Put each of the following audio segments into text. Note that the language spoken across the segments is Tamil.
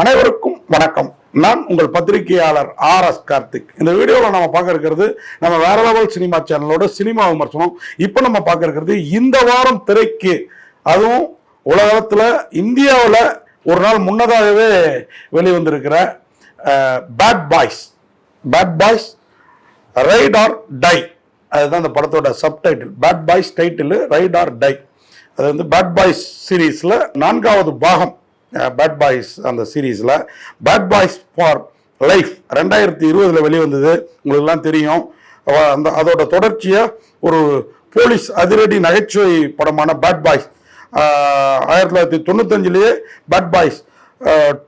அனைவருக்கும் வணக்கம். நான் உங்கள் பத்திரிகையாளர் ஆர் எஸ் கார்த்திக். இந்த வீடியோவில் நம்ம பார்க்க இருக்கிறது நம்ம வேற லெவல் சினிமா சேனலோட சினிமா விமர்சனம். இப்போ நம்ம பார்க்க இருக்கிறது இந்த வாரம் திரைக்கு. அதுவும் உலகத்தில் இந்தியாவில் ஒரு நாள் முன்னதாகவே வெளிவந்திருக்கிற bad boys bad boys ride or die அதுதான் அந்த படத்தோட subtitle bad boys title ride or die அது வந்து பேட் பாய்ஸ் சீரீஸில் நான்காவது பாகம் பேட் பாய்ஸ் அந்த சீரீஸில் பேட் பாய்ஸ் ஃபார் லைஃப் ரெண்டாயிரத்தி இருபதில் வெளிவந்தது. உங்களுக்குலாம் தெரியும். அந்த அதோட தொடர்ச்சியாக ஒரு போலீஸ் அதிரடி நகைச்சுவை படமான பேட் பாய்ஸ் ஆயிரத்தி தொள்ளாயிரத்தி தொண்ணூத்தஞ்சிலேயே பேட் பாய்ஸ்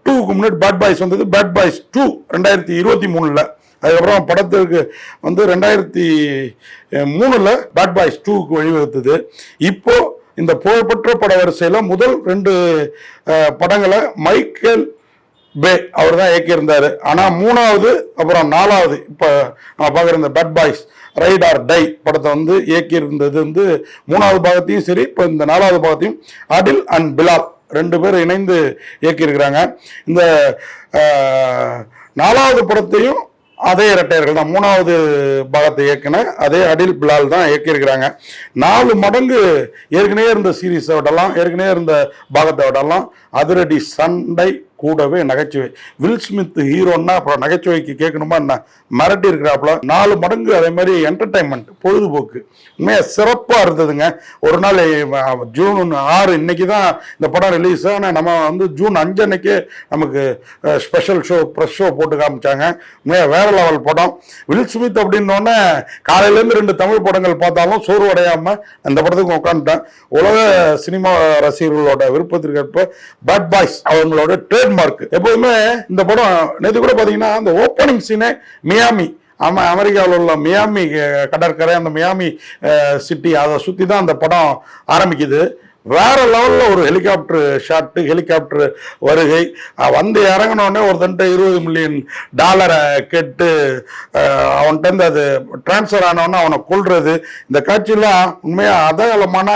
டூக்கு முன்னாடி பேட் பாய்ஸ் வந்தது. பேட் பாய்ஸ் டூ ரெண்டாயிரத்தி இருபத்தி மூணில். அதுக்கப்புறம் படத்திற்கு வந்து ரெண்டாயிரத்தி மூணில் பேட் பாய்ஸ் டூக்கு வழிவகுத்தது. இப்போது இந்த புகழ்பெற்ற பட வரிசையில் முதல் ரெண்டு படங்களை மைக்கேல் பே அவர் தான் இயக்கியிருந்தார். ஆனால் மூணாவது அப்புறம் நாலாவது இப்போ நான் பார்க்குற இந்த bad boys ride or die படத்தை வந்து இயக்கியிருந்தது வந்து மூணாவது பாகத்தையும் சரி இப்போ இந்த நாலாவது பாகத்தையும் அடில் அண்ட் பிலால் ரெண்டு பேர் இணைந்து இயக்கியிருக்கிறாங்க. இந்த நாலாவது படத்தையும் அதே இரட்டையர்கள் தான். மூணாவது பாகத்தை இயக்குன அதே அடில் பிலால் தான் இயக்கியிருக்கிறாங்க. நாலு மடங்கு ஏற்கனவே இருந்த சீரீஸை விடலாம் ஏற்கனவே இருந்த பாகத்தை விடலாம். அதிரடி சண்டை கூடவே நகைச்சுவை. வில் ஸ்மித் ஹீரோன்னா அப்புறம் நகைச்சுவைக்கு கேட்கணுமா என்ன? மிரட்டி இருக்கிறாப்புல நாலு மடங்கு அதே மாதிரி என்டர்டைன்மெண்ட் பொழுதுபோக்கு. உண்மையாக சிறப்பாக இருந்ததுங்க. ஒரு நாள் ஜூன் ஜூன் ஆறு இன்னைக்கு தான் இந்த படம் ரிலீஸ் ஆனால் நம்ம வந்து ஜூன் அஞ்சு அன்னைக்கே நமக்கு ஸ்பெஷல் ஷோ ப்ரெஷ் ஷோ போட்டு காமிச்சாங்க. வேற லெவல் படம். வில் சுமித் அப்படின்னோடனே காலையிலேருந்து ரெண்டு தமிழ் படங்கள் பார்த்தாலும் சோர்வடையாமல் அந்த படத்துக்கு உட்காந்துட்டேன் உலக சினிமா ரசிகர்களோட விருப்பத்திற்கேற்ப பேட் பாய்ஸ் அவங்களோட ட்ரேட்மார்க் எப்போதுமே இந்த படம் நேற்று கூட பார்த்தீங்கன்னா அந்த ஓப்பனிங் சீனே மியாமி அம அமெரிக்காவில் உள்ள மியாமி கடற்கரை அந்த மியாமி சிட்டி அதை சுற்றி தான் அந்த படம் ஆரம்பிக்குது. வேற லெவலில் ஒரு ஹெலிகாப்டர் ஷாட்டு ஹெலிகாப்டர் வருகை. வந்து இறங்கினோடனே ஒருத்தன்ட்ட இருபது மில்லியன் டாலரை கேட்டு அவன்கிட்ட அது டிரான்ஸ்ஃபர் ஆனவொடனே அவனை கொள்வது இந்த காட்சியெலாம் உண்மையாக அதகலமான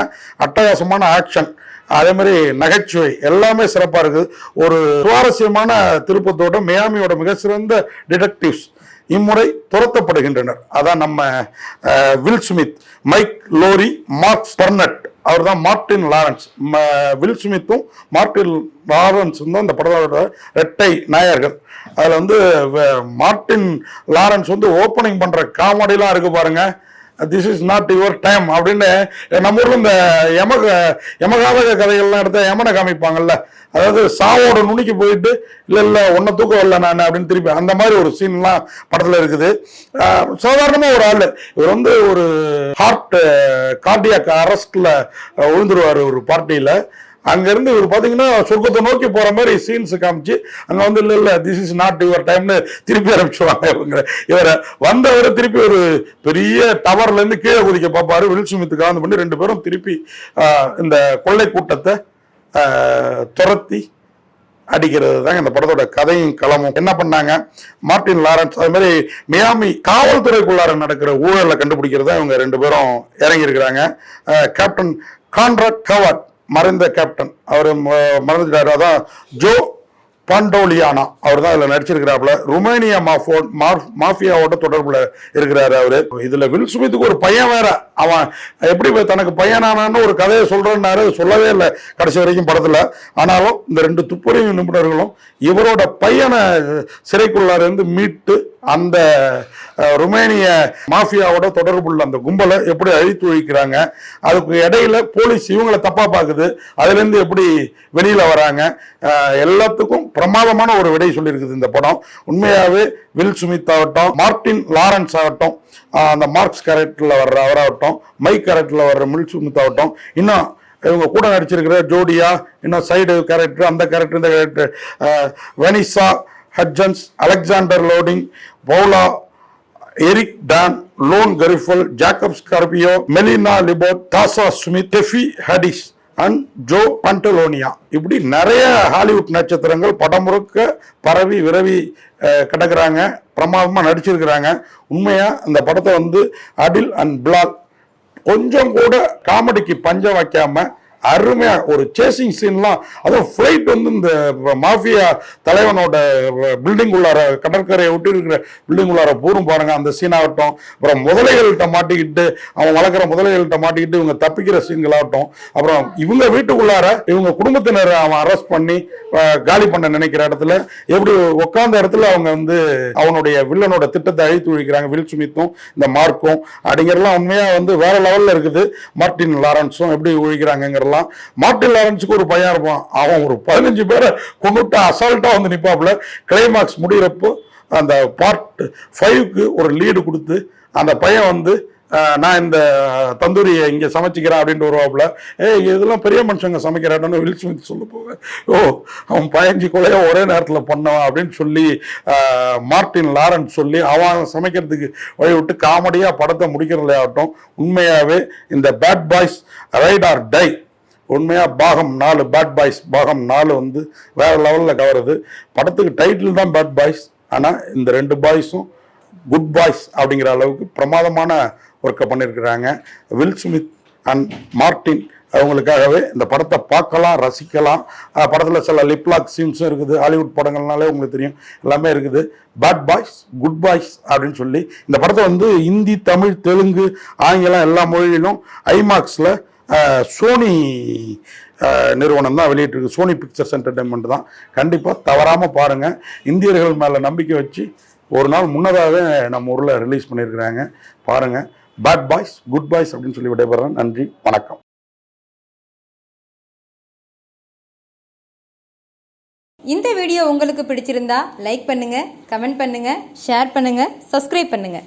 அட்டகாசமான ஆக்ஷன் அதே மாதிரி நகைச்சுவை எல்லாமே சிறப்பாக இருக்குது. ஒரு சுவாரஸ்யமான திருப்பத்தோட மியாமியோட மிக சிறந்த டிடெக்டிவ்ஸ் இம்முறை துரத்தப்படுகின்றனர். அதான் நம்ம Will Smith Mike Lowry Marcus Burnett அவர் தான் மார்டின் லாரன்ஸ் ம- வில் ஸ்மித்தும் மார்டின் லாரன்ஸும் தான் இந்த படத்தோட ரெட்டை நாயர்கள் அதில் வந்து வ- மார்டின் லாரன்ஸ் வந்து ஓப்பனிங் பண்ணுற காமெடிலாம் இருக்கு பாருங்கள் this is not your time அப்படின்னு நம்ம ஊரில் இந்த யமக uh, யமகாதக கதைகள்லாம் எடுத்தால் யமனை காமிப்பாங்கல்ல. அதாவது சாவோட நுனிக்கு போயிட்டு இல்லை இல்லை ஒன்றை தூக்கம் வரல நான் அப்படின்னு திருப்பி அந்த மாதிரி ஒரு சீன்லாம் படத்தில் இருக்குது. Uh, சாதாரணமாக ஒரு ஆள். இவர் வந்து ஒரு ஹார்ட் கார்டியாக் அரெஸ்டில் விழுந்துருவார் ஒரு பார்ட்டியில் அங்கேருந்து இவர் பார்த்தீங்கன்னா சொர்க்கத்தை நோக்கி போகிற மாதிரி சீன்ஸ் காமிச்சு அங்கே வந்து இல்லை இல்லை திஸ் இஸ் நாட் யுவர் டைம்னு திருப்பி ஆரம்பிச்சுவாங்க இவங்க. இவரை வந்தவரை திருப்பி ஒரு பெரிய டவர்லேருந்து கீழே குதிக்க பார்ப்பாரு வில் ஸ்மித்துக்கு ஆந்து பண்ணி ரெண்டு பேரும் திருப்பி இந்த கொள்ளை கூட்டத்தை துரத்தி அடிக்கிறது தாங்க இந்த படத்தோட கதையும் களமும். என்ன பண்ணாங்க? மார்ட்டின் லாரன்ஸ் அது மாதிரி மியாமி காவல்துறைக்குள்ளார நடக்கிற ஊழலை கண்டுபிடிக்கிறது தான் இவங்க ரெண்டு பேரும் இறங்கி இருக்கிறாங்க கேப்டன் கான்ராட் கவாட் மறைந்த கேப்டன் அவர் மறந்துட்டாரு அதான் ஜோ பாண்டோலியானா. அவர் தான் இதில் நடிச்சிருக்கிறாப்புல. ருமேனியா மாஃபோ மாஃபியாவோட தொடர்புல இருக்கிறாரு அவரு. இதுல வில் ஸ்மித்துக்கு ஒரு பையன் வேற. அவன் எப்படி தனக்கு பையனானான்னு ஒரு கதையை சொல்றேன்னாரு. சொல்லவே இல்லை கடைசி வரைக்கும் படத்துல. ஆனாலும் இந்த ரெண்டு துப்புரவு நிபுணர்களும் இவரோட பையனை சிறைக்குள்ளார இருந்து மீட்டு அந்த ருமேனிய மாஃபியாவோட தொடர்புள்ள அந்த கும்பலை எப்படி அழித்து ஒழிக்கிறாங்க அதுக்கு இடையில போலீஸ் இவங்களை தப்பா பார்க்குது அதுலேருந்து எப்படி வெளியில வராங்க எல்லாத்துக்கும் பிரமாதமான ஒரு விடை சொல்லியிருக்குது இந்த படம். உண்மையாகவே வில் சுமித் ஆகட்டும் மார்டின் லாரன்ஸ் ஆகட்டும் அந்த மார்க்ஸ் கேரக்டரில் வர்ற அவராகட்டும் மைக் கேரக்டரில் வர்ற மில் சுமித் ஆகட்டும் இன்னும் இவங்க கூட நடிச்சிருக்கிற ஜோடியா இன்னும் சைடு கேரக்டர் அந்த கேரக்டர் இந்த character Vanessa Hudgens Alexander Ludwig Paola Eric Dane Ioan Gruffudd Jacob Scipio Melanie Liburd Tasha Smith Tiffany Haddish and Joe Pantoliano இப்படி நிறைய ஹாலிவுட் நட்சத்திரங்கள் படம் முழுக்க பரவி விரவி கிடக்கிறாங்க. பிரமாதமாக நடிச்சிருக்கிறாங்க. உண்மையாக இந்த படத்தை வந்து அடில் அண்ட் பிலால் கொஞ்சம் கூட காமெடிக்கு பஞ்சம் வைக்காமல் அருமையா ஒரு சேசிங் சீன்லாம் அதுவும் ஃப்ளைட் வந்து இந்த மாஃபியா தலைவனோட பில்டிங் உள்ளார கடற்கரையை ஒட்டி இருக்கிற பில்டிங் உள்ளார பூரும் பாருங்க அந்த சீன் ஆகட்டும். அப்புறம் முதலைகள்கிட்ட மாட்டிக்கிட்டு அவன் வளர்க்குற முதலைகள்கிட்ட மாட்டிக்கிட்டு இவங்க தப்பிக்கிற சீன்களாகட்டும் அப்புறம் இவங்க வீட்டுக்குள்ளார இவங்க குடும்பத்தினர் அவன் அரெஸ்ட் பண்ணி காலி பண்ண நினைக்கிற இடத்துல எப்படி உட்காந்த இடத்துல அவங்க வந்து அவனுடைய வில்லனோட திட்டத்தை அழித்து ஒழிக்கிறாங்க வில் சுமித்தும் இந்த மார்க்கும் அப்படிங்கிறலாம் உண்மையாக வந்து வேற லெவலில் இருக்குது. மார்ட்டின் லாரன்ஸும் எப்படி ஒழிக்கிறாங்கங்கிறலாம் மார்ட்டின் லாரன்ஸுக்கு ஒரு பையன் இருப்பான். அவன் ஒரு பதினஞ்சு பேரை கொண்டுட்டு அசால்ட்டாக வந்து நிற்பாப்புல கிளைமாக்ஸ் முடிகிறப்போ அந்த பார்ட் ஃபைவ்க்கு ஒரு லீடு கொடுத்து அந்த பையன் வந்து நான் இந்த தந்தூரியை இங்கே சமைச்சிக்கிறேன் அப்படின்ட்டு வருவாப்புல. ஏ இதெல்லாம் பெரிய மனுஷங்க சமைக்கிறான்னு வில் ஸ்மித் சொல்ல போவேன். ஓ அவன் பயஞ்சு கொலையை ஒரே நேரத்தில் பண்ணவன் அப்படின்னு சொல்லி மார்ட்டின் லாரன்ஸ் சொல்லி அவன் சமைக்கிறதுக்கு வழி விட்டு காமெடியாக படத்தை முடிக்கிறதுல ஆகட்டும் உண்மையாகவே இந்த bad boys ride or die உண்மையாக பாகம் நாலு பேட் பாய்ஸ் பாகம் நாலு வந்து வேறு லெவலில் கவருது. படத்துக்கு டைட்டில் தான் பேட் பாய்ஸ் ஆனால் இந்த ரெண்டு பாய்ஸும் குட் பாய்ஸ் அப்படிங்கிற அளவுக்கு பிரமாதமான ஒர்க்கை பண்ணியிருக்கிறாங்க வில் ஸ்மித் அண்ட் மார்ட்டின் அவங்களுக்காகவே இந்த படத்தை பார்க்கலாம் ரசிக்கலாம். படத்தில் சில லிப்லாக் சீன்ஸும் இருக்குது. ஹாலிவுட் படங்கள்னாலே உங்களுக்கு தெரியும். எல்லாமே இருக்குது. பேட் பாய்ஸ் குட் பாய்ஸ் அப்படின்னு சொல்லி இந்த படத்தை வந்து ஹிந்தி தமிழ் தெலுங்கு ஆங்கிலம் எல்லா மொழியிலும் ஐமாக்ஸில் சோனி நிறுவனம் தான் வெளியிட்டிருக்கு. சோனி பிக்சர்ஸ் என்டர்டைன்மெண்ட் தான். கண்டிப்பாக தவறாமல் பாருங்கள் இந்தியர்கள் மேலே நம்பிக்கை வச்சு ஒரு நாள் முன்னதாகவே நம்ம ஊரில் ரிலீஸ் பண்ணியிருக்கிறாங்க. பாருங்கள் பேட் பாய்ஸ் குட் பாய்ஸ் அப்படின்னு சொல்லி விடைபெறேன் நன்றி வணக்கம். இந்த வீடியோ உங்களுக்கு பிடிச்சிருந்தா லைக் பண்ணுங்கள் கமெண்ட் பண்ணுங்கள் ஷேர் பண்ணுங்கள் சப்ஸ்கிரைப் பண்ணுங்கள்